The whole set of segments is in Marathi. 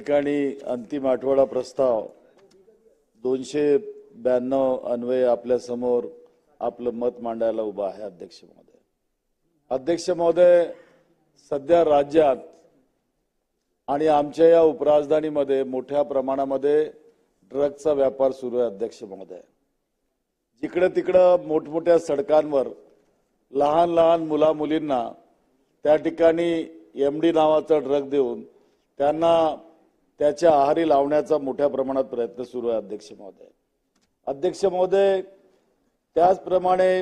ठिकाणी अंतिम आठवडा प्रस्ताव दोनशे ब्याण्णव अन्वये आपल्यासमोर आपलं मत मांडायला उभा आहे अध्यक्ष महोदय. अध्यक्ष महोदय सध्या राज्यात आणि आमच्या या उपराजधानीमध्ये मोठ्या प्रमाणामध्ये ड्रगचा व्यापार सुरू आहे अध्यक्ष महोदय. जिकडं तिकडं मोठमोठ्या सडकांवर लहान लहान मुला मुलींना त्या ठिकाणी एम डी नावाचा ड्रग देऊन त्यांना त्याच्या आहारी लावण्याचा मोठ्या प्रमाणात प्रयत्न सुरू आहे अध्यक्ष महोदय. अध्यक्ष महोदय त्याचप्रमाणे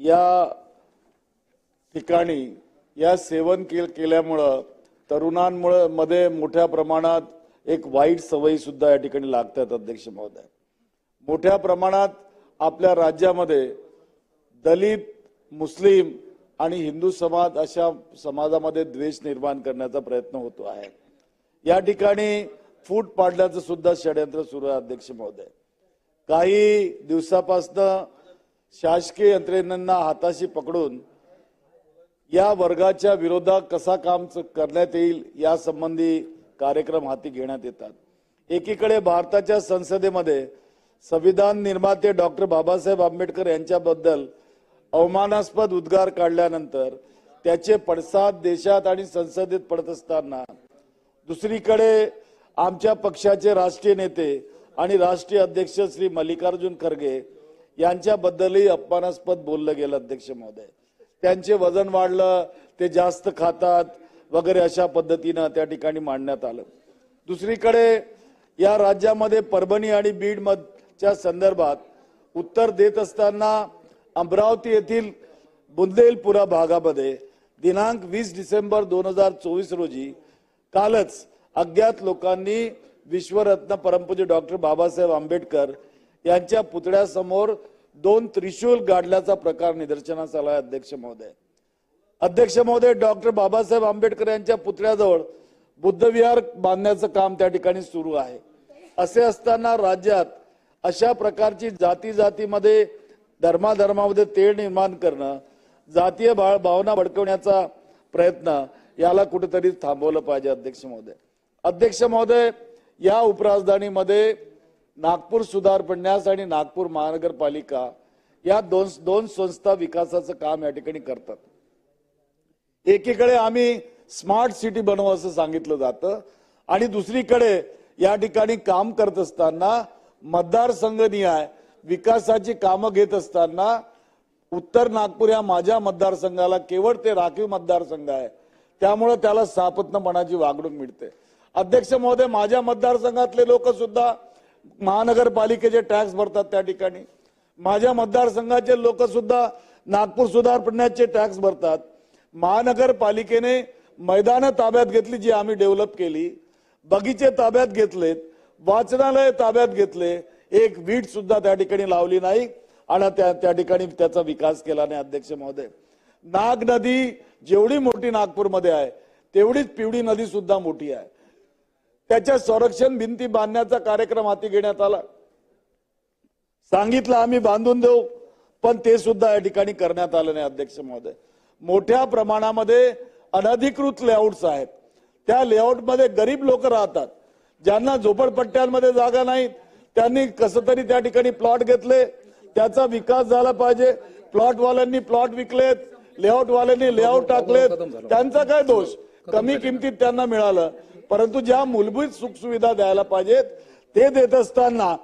या ठिकाणी या सेवन के केल्यामुळं तरुणांमुळं मध्ये मोठ्या प्रमाणात एक वाईट सवयी सुद्धा या ठिकाणी लागतात अध्यक्ष महोदय. मोठ्या प्रमाणात आपल्या राज्यामध्ये दलित मुस्लिम आणि हिंदू समाज अशा समाजामध्ये द्वेष निर्माण करण्याचा प्रयत्न होतो आहे. या ठिकाणी फूट पाडल्याचं सुद्धा षडयंत्र सुरू आहे अध्यक्ष महोदय. काही दिवसापासनं शासकीय यंत्रणेंना हाताशी पकडून या वर्गाच्या विरोधात कसा काम करण्यात येईल या संबंधी कार्यक्रम हाती घेण्यात येतात. एकीकडे भारताच्या संसदेमध्ये संविधान निर्माते डॉक्टर बाबासाहेब आंबेडकर यांच्याबद्दल अवमानास्पद उद्गार काढल्यानंतर त्याचे पडसाद देशात आणि संसदेत पडत असताना दुसरीकडे आमच्या पक्षाचे राष्ट्रीय नेते आणि राष्ट्रीय अध्यक्ष श्री मल्लिकार्जुन खरगे यांच्याबद्दलही अपमानास्पद बोललं गेलं अध्यक्ष महोदय. त्यांचे वजन वाढलं ते जास्त खातात वगैरे अशा पद्धतीनं त्या ठिकाणी मांडण्यात आलं. दुसरीकडे या राज्यामध्ये परभणी आणि बीड मधच्या संदर्भात उत्तर देत असताना अमरावती येथील बुंदेलपुरा भागामध्ये दिनांक वीस डिसेंबर दोन हजार चोवीस रोजी कालच अज्ञात लोकांनी विश्वरत्न परमपूज्य डॉक्टर बाबासाहेब आंबेडकर यांच्या पुतळ्यासमोर दोन त्रिशूल गाडल्याचा प्रकार निदर्शनास आला आहे अध्यक्ष महोदय. अध्यक्ष महोदय डॉक्टर बाबासाहेब आंबेडकर यांच्या पुतळ्याजवळ बुद्धविहार बांधण्याचं काम त्या ठिकाणी सुरू आहे. असे असताना राज्यात अशा प्रकारची जाती जातीमध्ये धर्माधर्मामध्ये तेढ निर्माण करणं जातीय भावना भडकवण्याचा प्रयत्न याला कुठेतरी थांबवलं पाहिजे अध्यक्ष महोदय. अध्यक्ष महोदय या उपराजधानीमध्ये नागपूर सुधार पडण्यास आणि नागपूर महानगरपालिका या दोन दोन संस्था विकासाचं काम या ठिकाणी करतात. एकीकडे आम्ही स्मार्ट सिटी बनवू असं सांगितलं जातं आणि दुसरीकडे या ठिकाणी काम करत असताना मतदारसंघ निहाय विकासाची कामं घेत असताना उत्तर नागपूर या माझ्या मतदारसंघाला केवळ ते राखीव मतदारसंघ आहे. त्यामुळे त्याला सापत्नपणाची वागणूक मिळते. अध्यक्ष महोदय माझ्या मतदारसंघातले लोक सुद्धा महानगरपालिकेचे टॅक्स भरतात त्या ठिकाणी. माझ्या मतदारसंघाचे लोक सुद्धा नागपूर सुधार पडण्याचे टॅक्स भरतात. महानगरपालिकेने मैदानं ताब्यात घेतली जी आम्ही डेव्हलप केली. बगीचे ताब्यात घेतलेत वाचनालय ताब्यात घेतले एक वीट सुद्धा त्या ठिकाणी लावली नाही. आणि त्या त्या ठिकाणी त्याचा विकास केला नाही अध्यक्ष महोदय. नाग नदी जेवढी मोठी नागपूरमध्ये आहे तेवढीच पिवळी नदी सुद्धा मोठी आहे. त्याच्या संरक्षण भिंती बांधण्याचा कार्यक्रम हाती घेण्यात आला. सांगितलं आम्ही बांधून देऊ पण ते सुद्धा या ठिकाणी करण्यात आलं नाही अध्यक्ष महोदय. मोठ्या प्रमाणामध्ये अनधिकृत लेआउट्स आहेत. त्या लेआउटमध्ये गरीब लोक राहतात ज्यांना झोपडपट्ट्यांमध्ये जागा नाहीत. त्यांनी कसं तरी त्या ठिकाणी प्लॉट घेतले त्याचा विकास झाला पाहिजे. प्लॉट वाल्यांनी प्लॉट विकलेत. लेआउट वाल्यांनी लेआउट टाकलेत. त्यांचा काय दोष? कमी किमतीत त्यांना मिळालं. परंतु ज्या मूलभूत सुखसुविधा द्यायला पाहिजेत ते देत असताना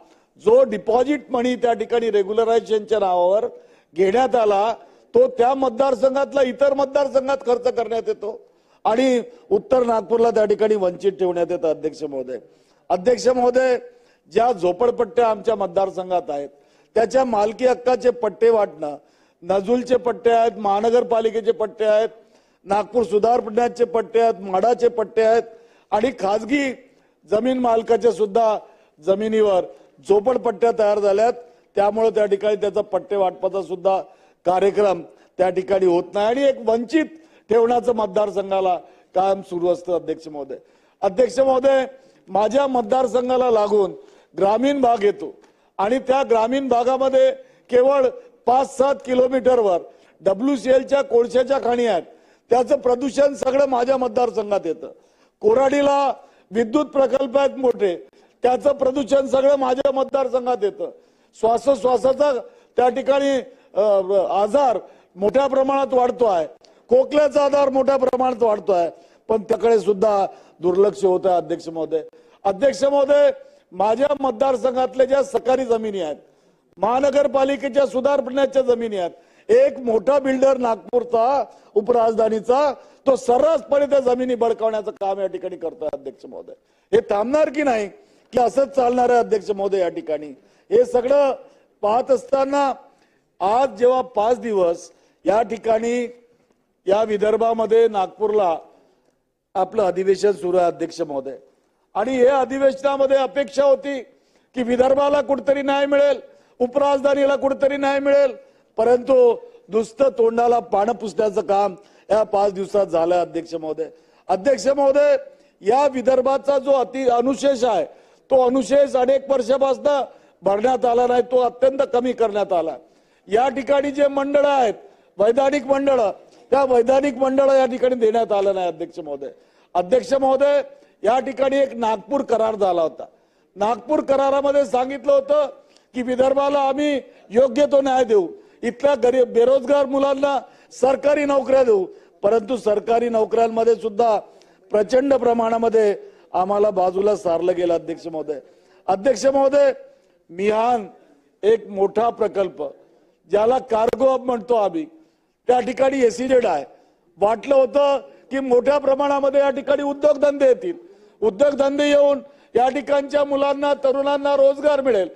जो डिपॉझिट मनी त्या ठिकाणी रेग्युलरायझेशनच्या नावावर घेण्यात आला तो त्या मतदारसंघातला इतर मतदारसंघात खर्च करण्यात येतो. आणि उत्तर नागपूरला त्या ठिकाणी वंचित ठेवण्यात येतं अध्यक्ष महोदय. अध्यक्ष महोदय ज्या झोपडपट्ट्या आमच्या मतदारसंघात आहेत त्याच्या मालकी हक्काचे पट्टे वाटणं नजूलचे पट्टे आहेत महानगरपालिकेचे पट्टे आहेत नागपूर सुधार पडण्याचे पट्टे आहेत माडाचे पट्टे आहेत आणि खाजगी जमीन मालकाच्या सुद्धा जमिनीवर झोपडपट्ट्या तयार झाल्यात. त्यामुळे त्या ठिकाणी त्याचा पट्टे वाटपाचा सुद्धा कार्यक्रम त्या ठिकाणी होत नाही. आणि एक वंचित ठेवण्याचं मतदारसंघाला कायम सुरू असतं अध्यक्ष महोदय. अध्यक्ष महोदय माझ्या मतदारसंघाला लागून ग्रामीण भाग येतो आणि त्या ग्रामीण भागामध्ये केवळ पाच सात किलोमीटरवर डब्ल्यू सी एलच्या कोळशाच्या खाणी आहेत. त्याचं प्रदूषण सगळं माझ्या मतदारसंघात येतं. कोराडीला विद्युत प्रकल्प आहेत मोठे. त्याचं प्रदूषण सगळं माझ्या मतदारसंघात येतं. श्वासोश्वासाचा त्या ठिकाणी आजार मोठ्या प्रमाणात वाढतो आहे. खोकल्याचा आजार मोठ्या प्रमाणात वाढतो आहे. पण त्याकडे सुद्धा दुर्लक्ष होत आहे अध्यक्ष महोदय. अध्यक्ष महोदय माझ्या मतदारसंघातल्या ज्या सरकारी जमिनी आहेत महानगरपालिकेच्या सुधारण्याच्या जमिनी आहेत एक मोठा बिल्डर नागपूरचा उपराजधानीचा तो सर्रासपणे त्या जमिनी बळकावण्याचं काम या ठिकाणी करतोय अध्यक्ष महोदय. हे थांबणार की नाही? की असंच चालणार आहे अध्यक्ष महोदय या ठिकाणी? हे सगळं पाहत असताना आज जेव्हा पाच दिवस या ठिकाणी या विदर्भामध्ये नागपूरला आपलं अधिवेशन सुरू आहे अध्यक्ष महोदय. आणि हे अधिवेशनामध्ये अपेक्षा होती की विदर्भाला कुठतरी न्याय मिळेल. उपराजधानीला कुठेतरी न्याय मिळेल. परंतु नुसतं तोंडाला पानं पुसण्याचं काम या पाच दिवसात झालं अध्यक्ष महोदय. अध्यक्ष महोदय या विदर्भाचा जो अति अनुशेष आहे तो अनुशेष अनेक वर्षापासून भरण्यात आला नाही तो अत्यंत कमी करण्यात आला. या ठिकाणी जे मंडळ आहेत वैधानिक मंडळ त्या वैधानिक मंडळ या ठिकाणी देण्यात आलं नाही अध्यक्ष महोदय. अध्यक्ष महोदय या ठिकाणी एक नागपूर करार झाला होता. नागपूर करारामध्ये सांगितलं होतं की विदर्भाला आम्ही योग्य तो न्याय देऊ. इथल्या गरीब बेरोजगार मुलांना सरकारी नोकऱ्या देऊ. परंतु सरकारी नोकऱ्यांमध्ये सुद्धा प्रचंड प्रमाणामध्ये आम्हाला बाजूला सारलं गेलं अध्यक्ष महोदय. अध्यक्ष महोदय मिहान एक मोठा प्रकल्प ज्याला कार्गो हब म्हणतो आम्ही. त्या ठिकाणी एसिडेड आहे. वाटलं होतं की मोठ्या प्रमाणामध्ये या ठिकाणी उद्योगधंदे येतील. उद्योगधंदे येऊन या ठिकाणच्या मुलांना तरुणांना रोजगार मिळेल.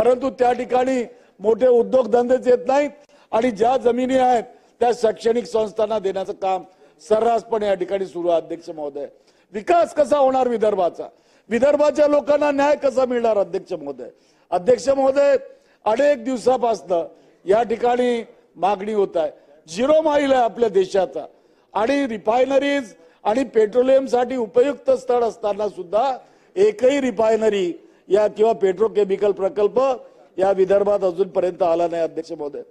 परंतु त्या ठिकाणी मोठे उद्योगधंदेच येत नाहीत आणि ज्या जमिनी आहेत त्या शैक्षणिक संस्थांना देण्याचं काम सर्रासपणे या ठिकाणी सुरू आहे अध्यक्ष महोदय. विकास कसा होणार विदर्भाचा? विदर्भाच्या लोकांना न्याय कसा मिळणार अध्यक्ष महोदय? अध्यक्ष महोदय अनेक दिवसापासनं या ठिकाणी मागणी होत आहे. झिरो माईल आहे आपल्या देशाचा. आणि रिफायनरीज आणि पेट्रोलियमसाठी उपयुक्त स्थळ असताना सुद्धा एकही रिफायनरी या किंवा पेट्रोकेमिकल प्रकल्प या विदर्भात अजूनपर्यंत आला नाही अध्यक्ष महोदय.